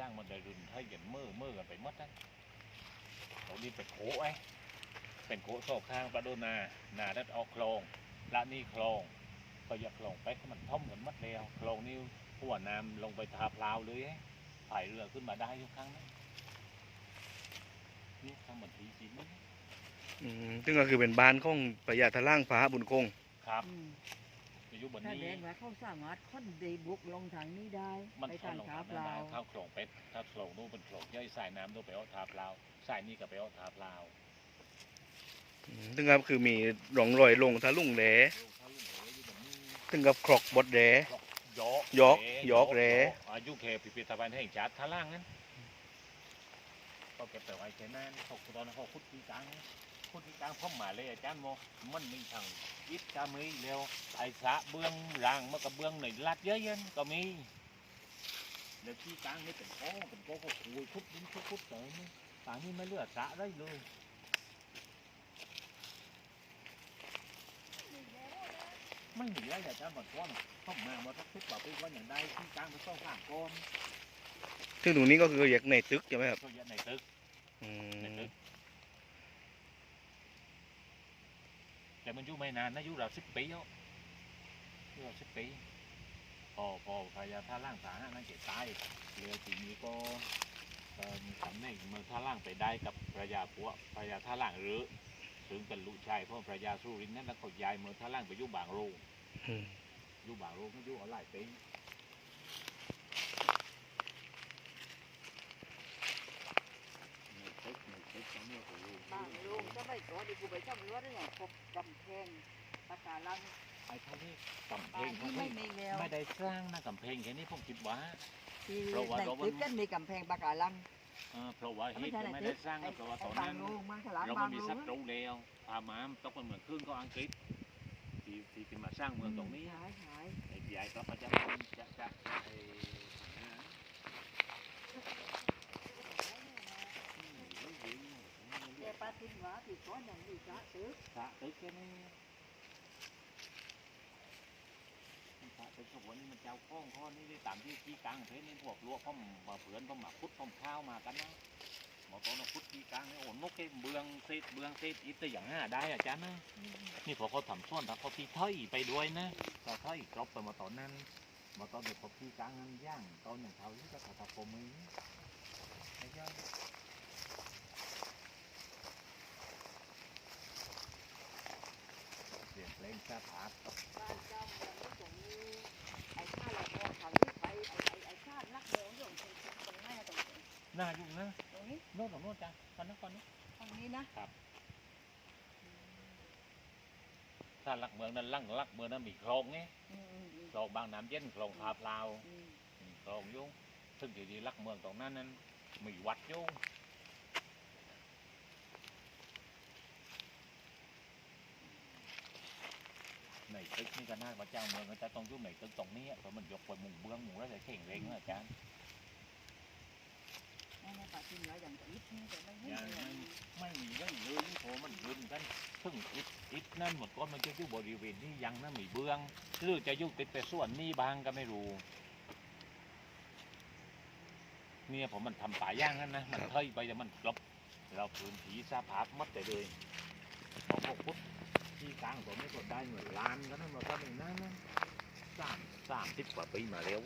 ย่างมันได้รุนให้กันมือมือกันไปหมดนะตรงนี้เป็นโขไอ้เป็นโขโซกข้างประโดนานาดัดออกโครงละนี่โครงก็อยาโครงไปมันท่อมกันมัดแล้วโครงนี่หัวน้ำลงไปทาพลาวเลยไอ้พายเรือขึ้นมาได้ทุกครั้งนะนี่ทำเหมือนทีจีนนี่ซึ่งก็คือเป็นบ้านของประหยัดทะล่างฟ้าบุญคงครับ อืมอยู่บนถ้านี้ แดงว่าเขาสามารถค้นเดบุกลงทางนี้ได้มันไปทาทางลงขาทางเปล่าได้ถ้าโครงเป็ดถ้าโครงนู้นเป็นโครงย่อยสายน้ำนู้นไปเอาทาพลาวสายนี่ก็ไปเอาทาพลาวอืมซึ่งก็คือมีร่องรอยลงทะลุงแหลลูกเขาลูกเหลืออยู่บนนี้ซึ่งกับครอกบดแหล ยอกยอกแหยอกแหล อายุเคพิพิธภัณฑ์แห่งชาติท่าล่างนั้นก็เก็บแต่ไว้แค่นั้นเขาตอนนั้นเขาขุดที่กลาง ขุดที่กลางพ่อหมาเลยอาจารย์โมมันมีทางอิฐกามีเร็วไอ้สระเบื้องล่างมันกับเบื้องหนึ่งลัดเยอะเย็นก็มีแล้วที่กลางนี่เป็นโค้งเป็นโค้งก็คุยขุดดินขุดขุดเตยนี่ป่านนี้ไม่เหลือสระได้เลยไม่หนีได้แต่อาจารย์บอกว่าเข้ามามาทักทิศบอไปว่าอย่างใดที่กลางมันต้องข้างก้นซึ่งตรงนี้ก็คืออยากในตึกใช่ไหมครับก็ยันในตึกอืในมตึก แต่มันอยู่ไม่นานนะอยู่ราวสิบปีแล้วอยู่ราวสิบปีพอพอพยาท่าล่างสาหะนั่นเกตตายเรือทีนี้ก็เอ่อตำแหน่งเมืองท่าล่างไปได้กับพระยาปัวพระยาท่าล่างหรือถึงเป็นลูกชายเพราะพระยาสุรินทร์นั่นแล้วเขาย้ายเมืองท่าล่างไปอยู่บางโรงอืมอยู่บางโรงไม่อยู่เอาหลายปีในตึกในตึกตอนนี้ก็อยู่ บางลุงก็ไม่ก่อนดิกูไปช่ำรั้วได้อย่าง พบกำแพงปะการังไอ้เท่านี้กำแพบ้างนเขาที่ไม่ไม่มีแล้วไม่ได้สร้างนะกำแพงแค่นี้ผมคิดว่า ที่เพราะว่าในเราคลิปกันมีกำแพงปะการัง เออเพราะว่าเหไม่ตุใช่จะในไม่คลิได้ปสร้างไอ้ก็เพราะว่าตไอ้อนบางนั้นลุงมันขลางเราบาไม่งมีลุศังตรูแล้วพามาต้องเป็นเหมือนครึ่งก็อังกฤษที่ที่ที่มาสร้างเมืองตรงนี้ขายขายไอ้ใหญ่ก็พระเจ้าจะจะไอ้นะแก ปาทินหวาติดก้อนอย่างดีจ้าซื้อพระตึกแค่นี้พระตึกขบวนนี้มันเจ้าข้องข้อนี้ได้ตามที่ที่กลางเพชรนี่พวกลวกพ่อมมาเผือนพ่อมาพุทธพ่อมข้าวมากันนะหมอตอนนพุทธที่กลางนี่โอ้นกเก็เบืองเศษเบืองเศษอิตอย่างห้าได้อาจารย์นะนี่พอเขาทำส่วนถ้าเขาตีถ้อยไปด้วยนะก็ถ้อยกรบไปมาตอนนั้นมาตอนเด็กพอพี่กลางนั้นย่างตอนอย่างเขาที่ก็ถัดผมมือไม่ใช่ เสียงเพลงซาผาดบ้านเจ้าเมืองนี่ตรงนี้ไอ้ข้าเรามองทางนี้ไปไอ้ไอ้ไอ้ชาตินักเมืองเรื่องตรงตรงหน้าตรงนี้หน้ายุ่งนะตรงนี้โน่นของโน่นจ้ะก่อนนะก่อนนะตรงนี้นะถ้าลักเมืองนั้นลังลักเมืองนั้นมีโครงไงอืมอืมอืมโครงบางน้ำเย็นโครงทาพลาวอืมมีโครงอยุ่งซึ่งทีนี้ลักเมืองตรงนั้นนั้นมีวัดอยุ่ง ตึกนี่ก็น่าพระเจ้าเมืองก็จะต้องยุ่งในตึกตรงนี้เพราะมันยกไปมุงเบื้องหมูแล้วจะเข่งเร่งนะอาจารย์นั่นนะปาทินหวาอย่างอิฐนี่แต่ไม่ไม่ยังไม่ไม่ไม่เลยโผมันรุนกันซึ่งอิดอิดนั่นหมดก้อนมันจะอยู่บริเวณนี้ยังนะมีเบื้องหรือจะยู่ติดแต่ส่วนนี้บางก็ไม่รู้เนี่ยผมมันทำป่าย่างนั่นนะมันเทยไปแต่มันกลบเราพื้นที่สาภาพหมัดแต่เลยของพวกพุทธ ที่กลางผมไม่กดได้เหมือนลานก็นั่นมาตอนนี้นั่นนะสามสามสิบกว่าปีมาแล้ว